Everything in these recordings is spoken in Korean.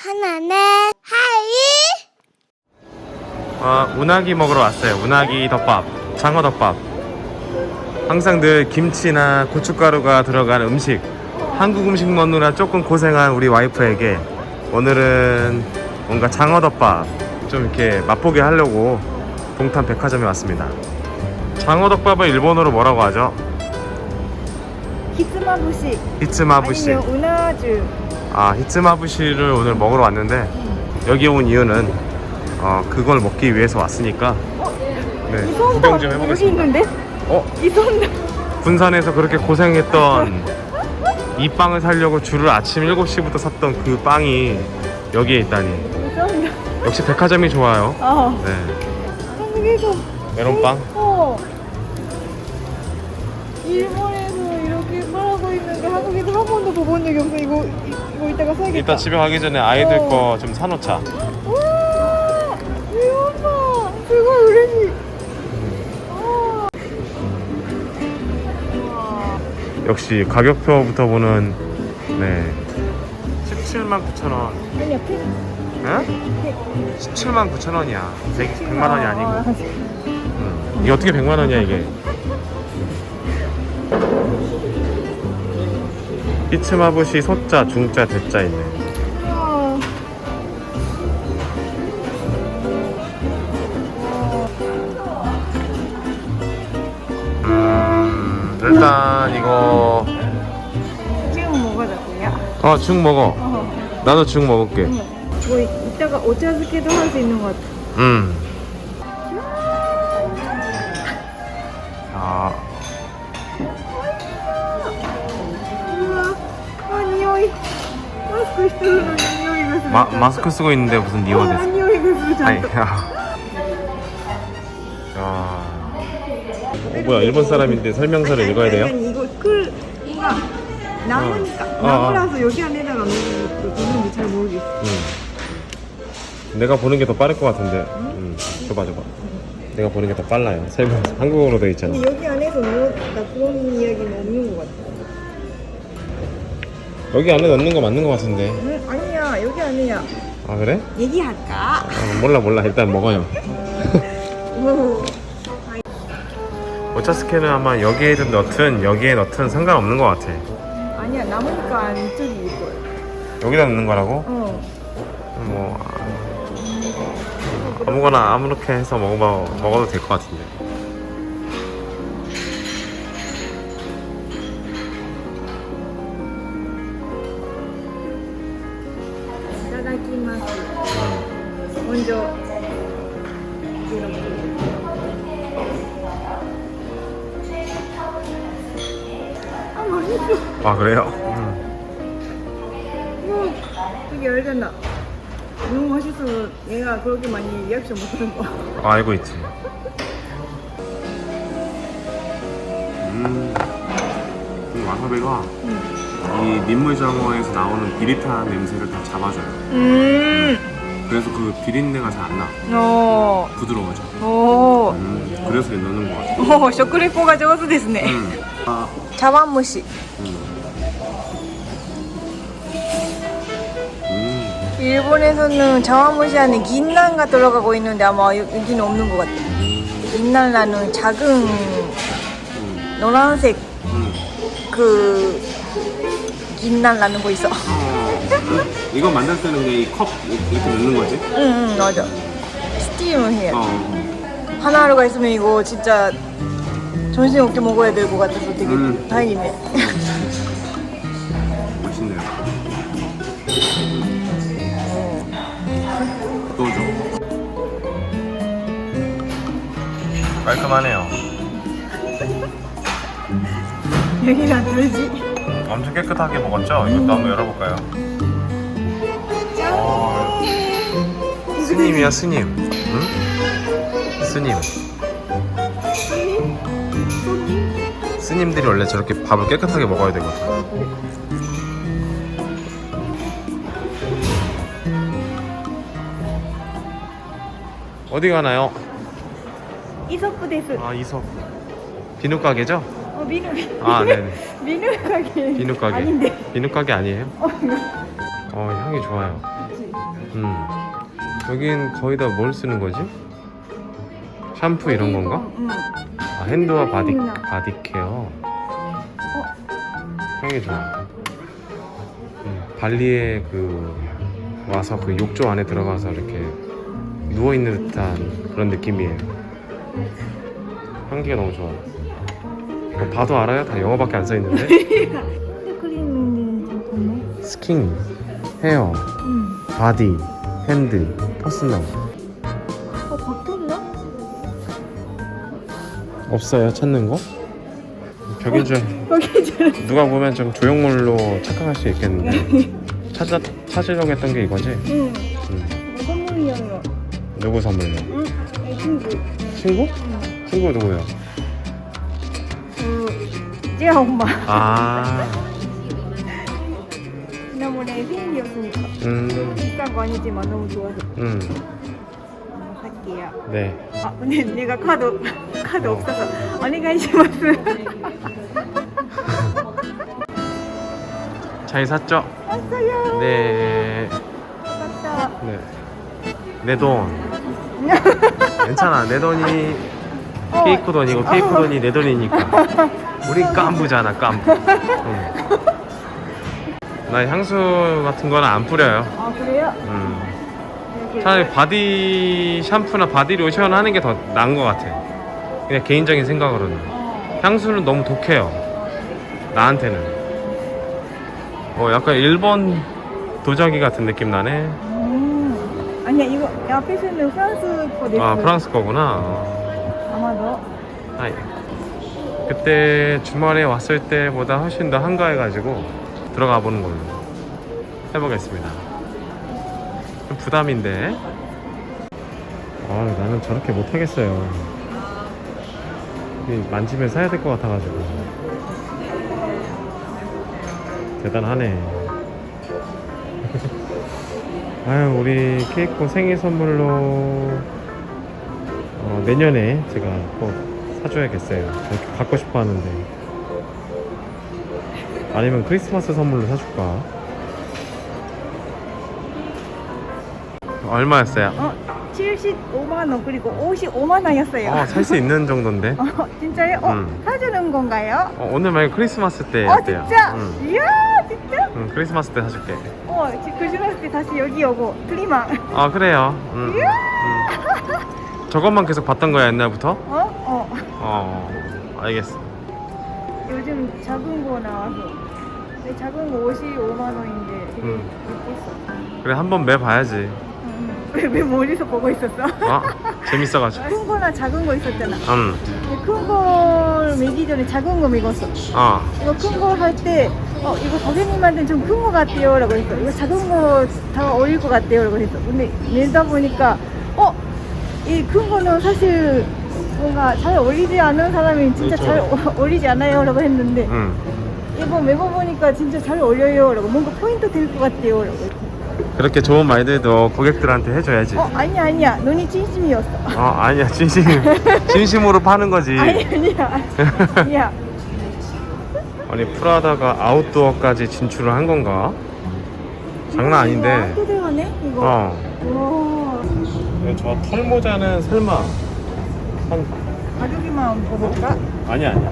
하나는 하이. 아 운하기 먹으러 왔어요. 운하기 덮밥 장어 덮밥. 항상 늘 김치나 고춧가루가 들어간 음식. 한국 음식 먹느라 조금 고생한 우리 와이프에게 오늘은 뭔가 장어 덮밥 좀 이렇게 맛보게 하려고 동탄 백화점에 왔습니다. 장어 덮밥을 일본어로 뭐라고 하죠? 히츠마부시. 히츠마부시. 아니면 우나주. 아, 히츠마부시를 오늘 먹으러 왔는데 여기 온 이유는 어, 그걸 먹기 위해서 왔으니까. 네, 구경 좀 여기 해보겠습니다. 있는데? 어, 군산에서 그렇게 고생했던 이 빵을 사려고 줄을 아침 7시부터 샀던 그 빵이 여기에 있다니. 역시 백화점이 좋아요. 어. 네. 한국에서 메론빵? 어. 일본에 한국에서 한 번도 먹어본 적이 없어 이거 이거 이따가 사야겠다 이따 집에 가기 전에 아이들 어. 거 좀 사놓자. 와 귀여워 이거 우리 역시 가격표부터 보는 네 17만 9천 원. 아니 옆에 응? 17만 9천 원이야. 100, 만 원이 아니고. 이게 어떻게 100만 원이야 이게? 히츠마부시 소자 중자 대자 있네 아. 음, 일단 이거 지금 먹어자고요. 어 죽 먹어 어. 나도 죽 먹을게 응. 뭐 이따가 오차漬け도 할 수 있는 것 같아. 음. 마, 마스크 쓰고 있는데 무슨 니어 됐어 아니 어, 뭐야 일본 사람인데 설명서를 읽어야 돼요? 이거 클 뭔가 나무니까 어. 나무라서 아, 아. 여기 안에다가 넣는 지잘 모르겠어. 음. 내가 보는 게 더 빠를 것 같은데 음. 줘봐 줘봐 내가 보는 게 더 빨라요 설명서 한국어로 돼 있잖아 근데 여기 안에서 뭐, 넣었다 그런 이야기는 없는 것 같아. 여기 안에 넣는 거 맞는 것 같은데. 응? 아니야 여기 아니야. 아 그래? 얘기할까? 아, 몰라 몰라 일단 먹어요. 오. 오차스케는 아마 여기에든 넣든 여기에 넣든 상관없는 것 같아. 아니야 남으니까 이쪽이 이걸. 여기다 넣는 거라고? 어. 뭐 아, 아무거나 아무렇게 해서 먹어 먹어도 될 것 같은데. 먼저. 아 맛있어. 아 그래요? 음. 음, 되게 알잖아. 너무 맛있어서 얘가 그렇게 많이 리액션 못하는 거야. 아, 알고 있지. 음, 이 와사비가 응. 이 민물장어에서 나오는 비릿한 냄새를 다 잡아줘요. 음. 그래서 그 비린내가 잘 안 나. 어. 부드러워져. 오. 음, 그래서 넣는 것 같아. お食レポが上手ですね。 음. 아, 茶碗蒸し。 음. 음. 일본에서는 자와무시 안에 긴란가 들어가고 있는데 아마 여- 여기는 없는 것 같아. 긴란라는 작은 음. 노란색 음. 그 긴란라는 거 있어. 어, 음. 이거 만들 때는 그냥 이컵 이렇게 넣는 거지? 응, 응, 맞아. 스팀을 해. 어. 하나루가 있으면 이거 진짜 정신 없게 먹어야 될 것 같아서 되게 음. 다행이네. 맛있네요. 어. 또 줘. 깔끔하네요. 여기가 들지. 엄청 깨끗하게 먹었죠? 이것도 한번 열어볼까요? 어, 스님이야 스님. 응? 스님. 스님들이 원래 저렇게 밥을 깨끗하게 먹어야 되거든. 어디 가나요? 이소프 데스. 아 이석. 비누 가게죠? 어, 민우. 아 네네. 민우 가게. 비누 가게. 아닌데. 비누 가게 아니에요? 어. 어 향이 좋아요. 음 여긴 거의 다 뭘 쓰는 거지? 샴푸 이런 건가? 응. 아, 핸드와 바디. 바디 케어. 향이 좋아. 음, 발리에 그 와서 그 욕조 안에 들어가서 이렇게 누워 있는 듯한 그런 느낌이에요. 향기가 너무 좋아. 이거 봐도 알아요? 다 영어밖에 안 써 있는데. 스킨, 헤어, 응. 바디, 핸드, 퍼스널. 어 바뀌었나? 없어요? 찾는 거? 벽인 줄 여기 잘. 누가 보면 좀 조형물로 착각할 수 있겠는데 찾아 찾으려고 했던 게 이거지? 응. 음. 이거 선물이야 이거. 누구 선물로? 응. 내 친구. 친구? 응. 친구 누구요? 그 찌아 엄마. 아, 지난번에 생일이었으니까 음, 비싼 거 아니지만 너무 좋아서 음, 한번 살게요. 네. 아 근데 내가 카드 카드 어. 없어서 오네가이시마스. 잘 샀죠? 왔어요. 네, 맞다. 네. 내 돈. 괜찮아. 내 돈이 어. 케이크 돈이고 케이크 돈이 내 돈이니까. 우리 깐부잖아, 깐부. 응. 나 향수 같은 거는 안 뿌려요. 아 그래요? 음. 이렇게. 차라리 바디 샴푸나 바디 로션 하는 게 더 나은 것 같아. 그냥 개인적인 생각으로는. 어. 향수는 너무 독해요. 나한테는. 어, 약간 일본 도자기 같은 느낌 나네. 음. 아니야 이거 앞에서는 프랑스 거 됐어. 아, 프랑스 거구나. 아마도. 아이. 그때 주말에 왔을 때보다 훨씬 더 한가해가지고 들어가 보는 걸로 해보겠습니다. 좀 부담인데. 아, 나는 저렇게 못하겠어요. 만지면 사야 될 것 같아가지고. 대단하네. 아유, 우리 케이크 생일 선물로 어, 내년에 제가 꼭 사줘야겠어요. 이렇게 갖고 싶어 하는데. 아니면 크리스마스 선물로 사줄까? 얼마였어요? 어 75만 원 그리고 55만 원이었어요. 어, 살수 있는 정도인데. 어, 진짜요? 어, 음. 사주는 건가요? 어, 오늘 말고 크리스마스 때 어, 어때요? 진짜? 응, 이야, 진짜? 응, 크리스마스 때 사줄게. 어, 지- 크리스마스 때 다시 여기 오고 트리망. 아, 그래요. 응, 응. 저것만 계속 봤던 거야, 옛날부터? 어? 어. 어, 알겠어. 요즘 작은 거 나와서. 근데 작은 거 55만 원인데 되게 음. 예뻤어. 그래, 한번 매 봐야지. 응. 왜, 왜 멀리서 보고 있었어? 어? 재밌어가지고. 큰 거나 작은 거 있었잖아. 응, 근데 큰걸 매기 전에 작은 거 매겼어. 어. 이거 큰 거 할 때, 어, 이거 고객님한테 좀 큰 거 같대요. 라고 했어. 이거 작은 거 다 어울릴 것 같대요. 라고 했어. 근데 내다 보니까, 어, 이 큰 거는 사실 뭔가 잘 어울리지 않은 사람이 진짜 그렇죠. 잘 어- 어울리지 않아요. 라고 했는데, 응. 이거 매고보니까 진짜 잘 어울려요. 라고 뭔가 포인트 될 것 같대요. 라고. 그렇게 좋은 말들도 고객들한테 해줘야지. 어, 아니야, 아니야. 눈이 진심이었어. 어, 아니야, 진심. 진심으로 파는 거지. 아니, 아니야. 아니야. 아니, 프라다가 아웃도어까지 진출을 한 건가? 장난 아닌데. 또 들어가네? 이거. 어. 와. 저 털모자는 설마. 한, 가격이만 보볼까? 아니야, 아니야.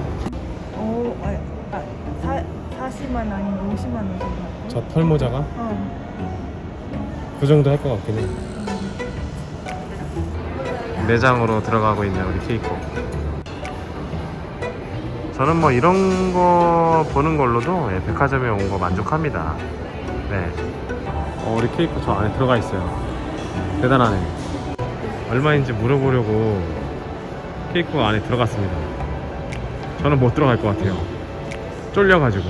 오, 아, 아, 사, 40만 원 아니면 50만 원 정도. 저 털모자가 어. 그 정도 할 것 같긴 해. 내장으로 들어가고 있네, 우리 케이크. 저는 뭐 이런 거 보는 걸로도 예, 백화점에 온 거 만족합니다. 네. 어, 우리 케이크 저 안에 들어가 있어요. 대단하네. 얼마인지 물어보려고 케이크 안에 들어갔습니다. 저는 못 들어갈 것 같아요. 쫄려가지고.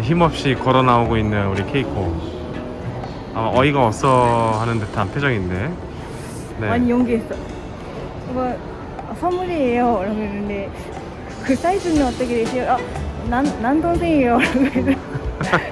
힘없이 걸어 나오고 있는 우리 케이코. 아마 어이가 없어 하는 듯한 표정인데. 네. 많이 연기했어. 이거 선물이에요. 라고 했는데 그 사이즈는 어떻게 되세요? 아, 난, 난 동생이에요. 라고 해서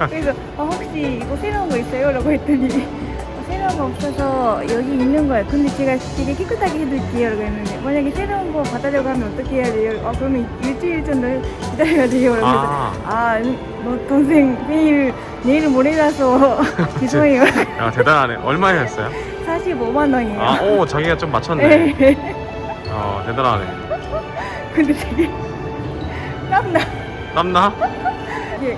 그래서 아, 혹시 이거 새로운 거 있어요? 라고 했더니 어, 새로운 필요가 없어서 여기 있는 거예요. 근데 제가 되게 깨끗하게 해둘게요. 라고 했는데 만약에 새로운 거 받으려고 하면 어떻게 해야 돼요? 아 그러면 일주일 정도 기다려야 돼요. 라고 해서 아. 아, 너 동생 내일 내일 모레라서 죄송해요. 야 대단하네. 얼마였어요? 45만 원이에요. 아, 오 자기가 좀 맞췄네. 네. 어 대단하네. 근데 되게 땀나. 땀나? 이게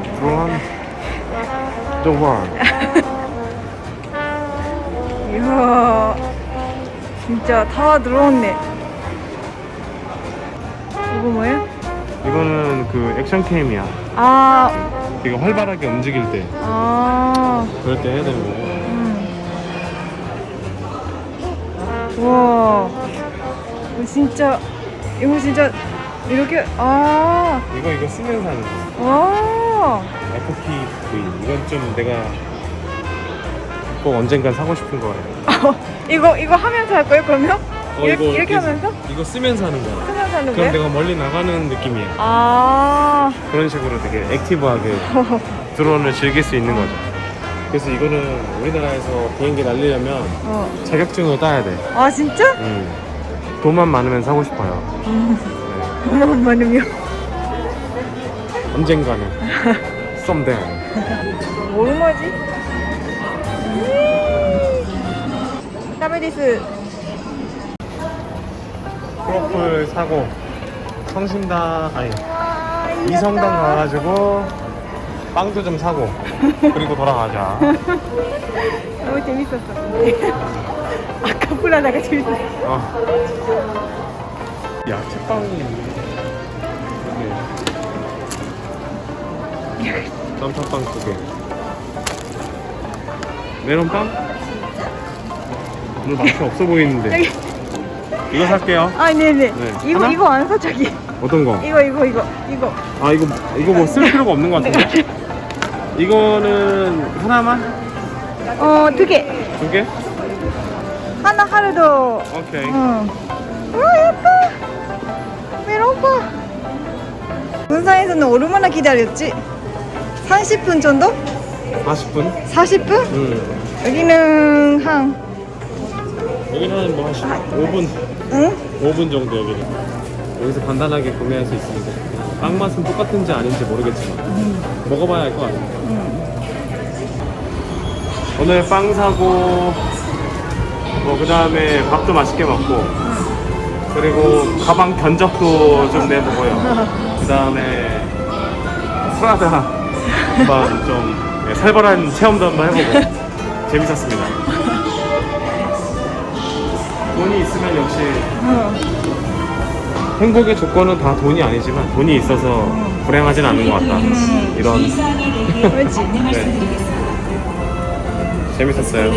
from the world. 이야 진짜 다 들어왔네. 이거 뭐야? 이거는 그 액션 캠이야. 아, 이거 활발하게 움직일 때 아, 그럴 때 해야 되는 거고. 음. 와, 이거 진짜 이거 진짜 이렇게 아, 이거 이거 쓰면서 하는 거. 와, FP V. 이건 좀 내가 꼭 언젠간 사고 싶은 거예요. 이거 이거 하면서 할 거예요? 그러면 어, 이렇게, 이렇게 하면서 이거 쓰면서 하는 거야. 하면서 하는 그럼 거예요? 내가 멀리 나가는 느낌이야. 아, 그런 식으로 되게 액티브하게 드론을 즐길 수 있는 거죠. 그래서 이거는 우리나라에서 비행기 날리려면 어, 자격증을 따야 돼. 아 진짜? 음. 돈만 많으면 사고 싶어요. 네. 너무 많으면 언젠가는 썸데 얼마지? 다메디스 프로플 사고 성심당 아니 와, 이성당 가가지고 빵도 좀 사고 그리고 돌아가자. 너무 재밌었어. 아까 프라다가 재밌었어. 어. 야채빵이 쌈장빵 두 개. 메론빵? 오늘 맛이 없어 보이는데. 여기. 이거 살게요. 아, 네네. 네. 이거 하나? 이거 안 사, 자기. 어떤 거? 이거 이거 이거 이거. 아 이거 이거 뭐 쓸 필요가 없는 것 같은데. 이거는 하나만? 어, 두 개. 두 개? 하나 하루도. 오케이. 응. 와, 예뻐. 메론파. 군산에서는 얼마나 기다렸지? 30분 정도? 40분? 40분? 응. 여기는 한, 여기는 뭐 한 5분. 응? 5분 정도 여기는 여기서 간단하게 구매할 수 있습니다 빵 맛은 똑같은지 아닌지 모르겠지만 먹어봐야 알 것 같아요 오늘 빵 사고 뭐 그 다음에 밥도 맛있게 먹고 그리고 가방 견적도 좀 내보고요 그 다음에 프라다 한번 좀 예, 살벌한 체험도 한번 해보고 재밌었습니다 돈이 있으면 역시 어. 행복의 조건은 다 돈이 아니지만 돈이 있어서 불행하진 않은 것 같다. 이런 그렇지. 네. 재밌었어요.